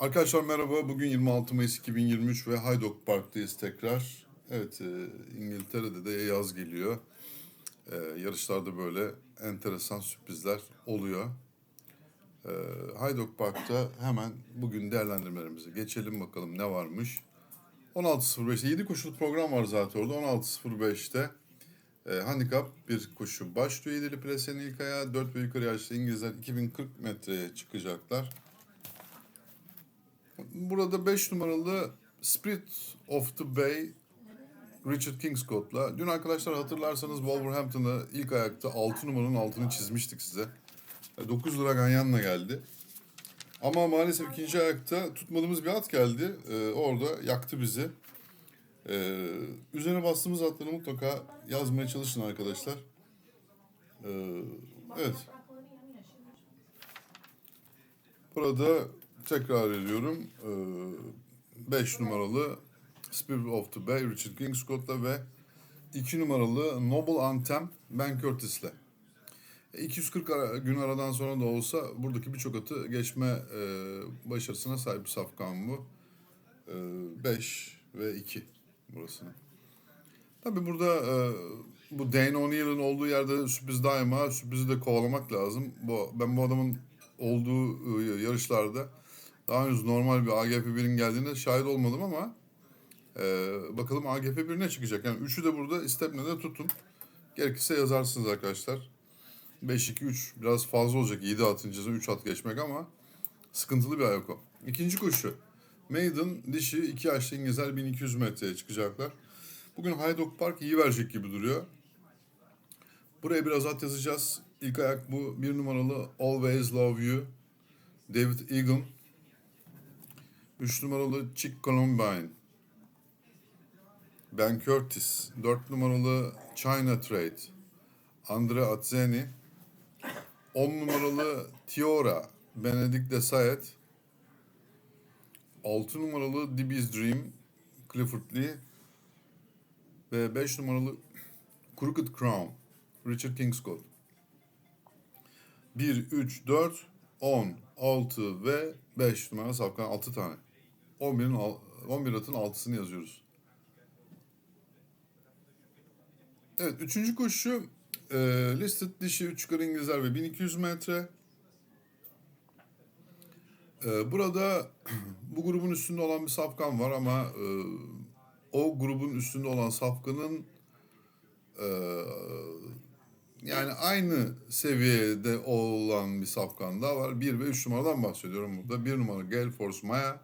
Arkadaşlar merhaba. Bugün 26 Mayıs 2023 ve Hyde Oak Park'tayız tekrar. Evet, e, İngiltere'de de yaz geliyor. E, yarışlarda böyle enteresan sürprizler oluyor. E, Hyde Oak Park'ta hemen bugün değerlendirmelerimize geçelim bakalım ne varmış. 16.05'te 7 koşulu program var zaten orada. 16.05'te e, handikap bir koşu başlıyor. 7'li presenin ilk ayağı 4 ve yukarı yaşlı İngilizler 2040 metreye çıkacaklar. Burada 5 numaralı Spirit of the Bay Richard Kingscott'la. Dün arkadaşlar hatırlarsanız Wolverhampton'da ilk ayakta 6 numaranın altını çizmiştik size. 9 lira ganyanla geldi. Ama maalesef ikinci ayakta tutmadığımız bir at geldi. Ee, orada yaktı bizi. Ee, üzerine bastığımız atları mutlaka yazmaya çalışın arkadaşlar. Ee, evet. Burada tekrar ediyorum. 5 numaralı Spirit of the Bay Richard Kingscott'la ve 2 numaralı Noble Anthem Ben Curtis'le. 240 ara- gün aradan sonra da olsa buradaki birçok atı geçme e, başarısına sahip safkan bu. 5 ve 2 burasının. Tabii burada e, bu Dane O'Neill'in olduğu yerde sürpriz daima sürprizi de kovalamak lazım. Bu, ben bu adamın olduğu e, yarışlarda daha henüz normal bir AGF1'in geldiğine şahit olmadım ama e, bakalım AGF1 ne çıkacak. Yani üçü de burada istepnede tutun. Gerekirse yazarsınız arkadaşlar. 5-2-3 biraz fazla olacak 7 atınca 3 at geçmek ama sıkıntılı bir ayak o. İkinci koşu. Maiden dişi 2 yaşlı İngilizler 1200 metreye çıkacaklar. Bugün Hyde Oak Park iyi verecek gibi duruyor. Buraya biraz at yazacağız. İlk ayak bu. Bir numaralı Always Love You. David Egan. Üç numaralı Chick Columbine. Ben Curtis. Dört numaralı China Trade. Andre Atzeni. On numaralı Tiora. Benedict Desayet. Altı numaralı Dibby's Dream. Clifford Lee. Ve 5 numaralı Crooked Crown. Richard Kingscott. 1, 3, 4, 10, 6 ve 5 numara safkan 6 tane. 11'in al- 11 atın 6'sını yazıyoruz. Evet, üçüncü koşu e, listed dişi 3 yukarı İngilizler ve 1200 metre. E, burada bu grubun üstünde olan bir safkan var ama e, o grubun üstünde olan safkanın e, yani aynı seviyede olan bir safkan daha var. 1 ve 3 numaradan bahsediyorum burada. 1 numara Gale Force Maya,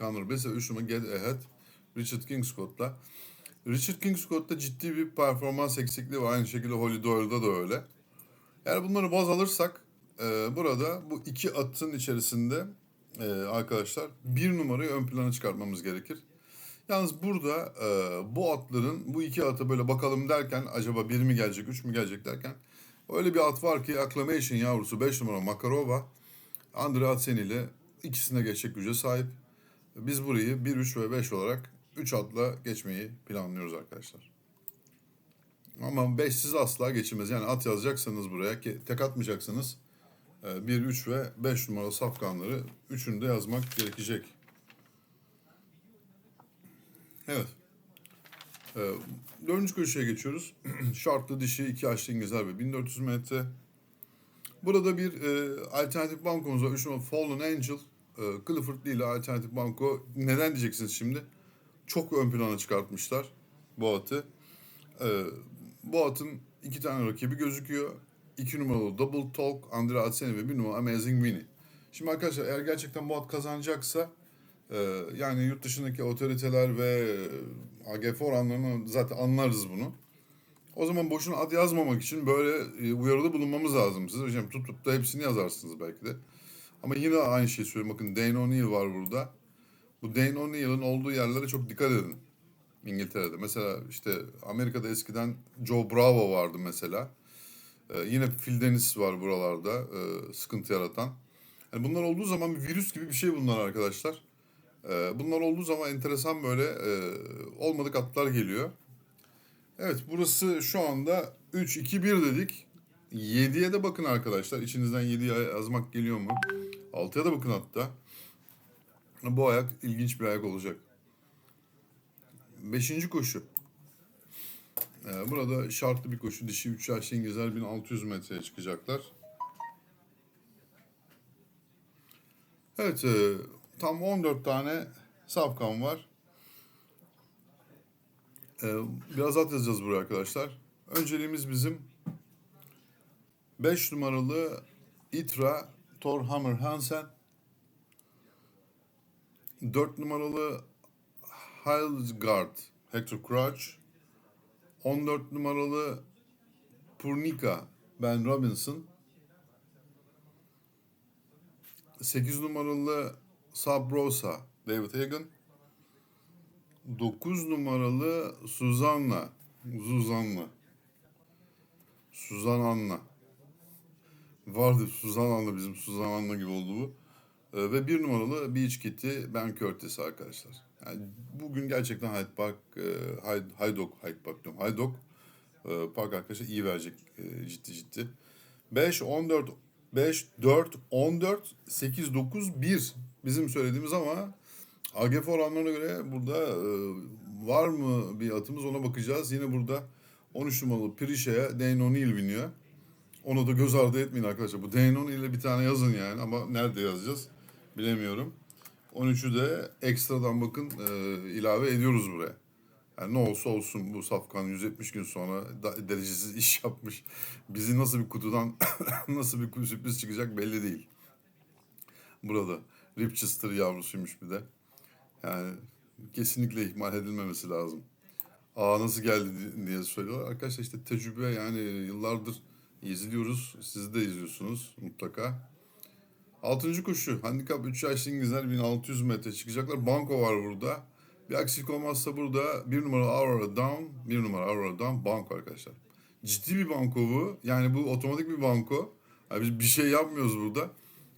Ve 3 numara Get Ahead, Richard Kingscott'la. Richard Kingscott'ta ciddi bir performans eksikliği var. Aynı şekilde Holly Doyle'da da öyle. Eğer bunları baz alırsak e, burada bu iki atın içerisinde e, arkadaşlar bir numarayı ön plana çıkartmamız gerekir. Yalnız burada e, bu atların bu iki atı böyle bakalım derken acaba bir mi gelecek, üç mü gelecek derken öyle bir at var ki Acclamation yavrusu 5 numara Makarova Andre Atseni ile ikisine geçecek güce sahip. Biz burayı 1, 3 ve 5 olarak 3 atla geçmeyi planlıyoruz arkadaşlar. Ama 5'siz asla geçilmez. Yani at yazacaksanız buraya ki tek atmayacaksınız. 1, 3 ve 5 numaralı safkanları üçünü de yazmak gerekecek. Evet. Ee, dördüncü köşeye geçiyoruz. Şartlı dişi iki yaşlı İngilizler ve 1400 metre. Burada bir e, alternatif bankomuz var. Üç numara Fallen Angel. E, Clifford Lee ile alternatif banko. Neden diyeceksiniz şimdi? Çok ön plana çıkartmışlar bu atı. E, bu atın iki tane rakibi gözüküyor. İki numaralı Double Talk, Andre Atseni ve bir numara Amazing Winnie. Şimdi arkadaşlar eğer gerçekten bu at kazanacaksa ee, yani yurt dışındaki otoriteler ve e, AGF oranlarını zaten anlarız bunu. O zaman boşuna ad yazmamak için böyle e, uyarıda bulunmamız lazım. Siz hocam tutup da hepsini yazarsınız belki de. Ama yine aynı şeyi söylüyorum. Bakın Dane O'Neill var burada. Bu Dane O'Neill'in olduğu yerlere çok dikkat edin. İngiltere'de. Mesela işte Amerika'da eskiden Joe Bravo vardı mesela. Ee, yine Phil Dennis var buralarda e, sıkıntı yaratan. Yani bunlar olduğu zaman bir virüs gibi bir şey bunlar arkadaşlar. Ee, bunlar olduğu zaman enteresan böyle e, olmadık atlar geliyor. Evet burası şu anda 3-2-1 dedik. 7'ye de bakın arkadaşlar. İçinizden 7'ye yazmak geliyor mu? 6'ya da bakın hatta. Bu ayak ilginç bir ayak olacak. Beşinci koşu. Ee, burada şartlı bir koşu. Dişi 3 yaşlı İngilizler 1600 metreye çıkacaklar. Evet, e, tam 14 tane safkan var. Ee, biraz at yazacağız buraya arkadaşlar. Önceliğimiz bizim 5 numaralı Itra Thor Hammer Hansen. 4 numaralı Hildegard Hector Crouch. 14 numaralı Purnika Ben Robinson. 8 numaralı Sabrosa David Hagan 9 numaralı Suzanna Suzanna. Suzan Anna vardı Suzan bizim Suzan gibi oldu bu. Ee, ve bir numaralı Beach Kitty Ben Curtis arkadaşlar. Yani bugün gerçekten Hyde Park, e, Hyde, Hyde Hyde Park diyorum. Hyde Dog e, Park arkadaşlar iyi verecek e, ciddi ciddi. 5, 14, 5, 4, 14, 8, 9, 1 bizim söylediğimiz ama AGF oranlarına göre burada e, var mı bir atımız ona bakacağız. Yine burada 13 numaralı Prişe'ye Dane O'Neill biniyor. Onu da göz ardı etmeyin arkadaşlar. Bu O'Neill'e ile bir tane yazın yani ama nerede yazacağız bilemiyorum. 13'ü de ekstradan bakın e, ilave ediyoruz buraya. Yani ne olsa olsun bu Safkan 170 gün sonra da, derecesiz iş yapmış. Bizi nasıl bir kutudan nasıl bir sürpriz çıkacak belli değil. Burada Ripchester yavrusuymuş bir de. Yani kesinlikle ihmal edilmemesi lazım. Aa nasıl geldi diye söylüyorlar. Arkadaşlar işte tecrübe yani yıllardır izliyoruz. Siz de izliyorsunuz mutlaka. Altıncı koşu. Handikap 3 yaşlı İngilizler 1600 metre çıkacaklar. Banko var burada. Bir aksilik olmazsa burada bir numara Aurora Down, bir numara Aurora Down banko arkadaşlar. Ciddi bir banko bu. Yani bu otomatik bir banko. Yani biz bir şey yapmıyoruz burada.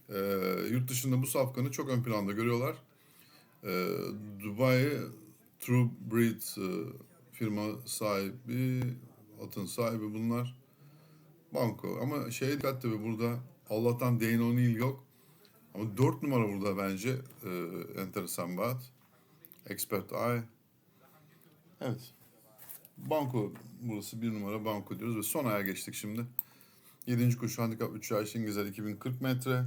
Ee, yurt dışında bu safkanı çok ön planda görüyorlar. Ee, Dubai True Breed e, firma sahibi, atın sahibi bunlar. Banko. Ama şey dikkat tabii burada Allah'tan Dane O'Neill yok. Ama 4 numara burada bence e, enteresan bir at. Expert Eye. Evet. Banko burası bir numara banko diyoruz ve son aya geçtik şimdi. 7. koşu handikap 3 yaş İngilizler 2040 metre.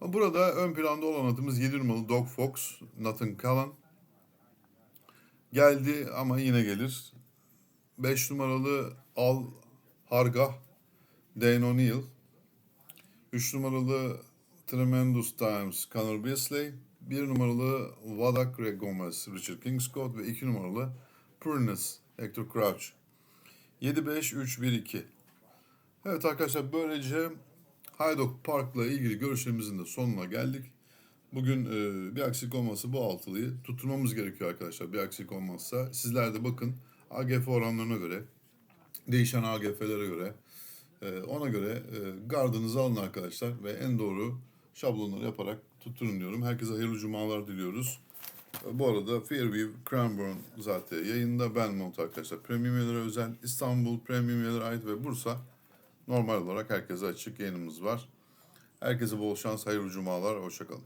Burada ön planda olan atımız 7 numaralı Dog Fox, Nathan Callan. Geldi ama yine gelir. 5 numaralı Al Hargah, Dane O'Neill. 3 numaralı Tremendous Times, Conor Beasley. 1 numaralı Vadak Greg Gomez, Richard Kingscott ve 2 numaralı Purnes, Hector Crouch. 7-5-3-1-2. Evet arkadaşlar böylece Haydok Park'la ilgili görüşlerimizin de sonuna geldik. Bugün e, bir aksilik olmazsa bu altılıyı tutturmamız gerekiyor arkadaşlar. Bir aksilik olmazsa sizler de bakın AGF oranlarına göre, değişen AGF'lere göre, e, ona göre e, gardınızı alın arkadaşlar ve en doğru şablonları yaparak tutturun diyorum. Herkese hayırlı cumalar diliyoruz. E, Bu arada Fairview, Cranbourne zaten yayında Belmont arkadaşlar. Premium üyelere özel İstanbul Premium üyelere ait ve Bursa normal olarak herkese açık yayınımız var. Herkese bol şans, hayırlı cumalar, hoşçakalın.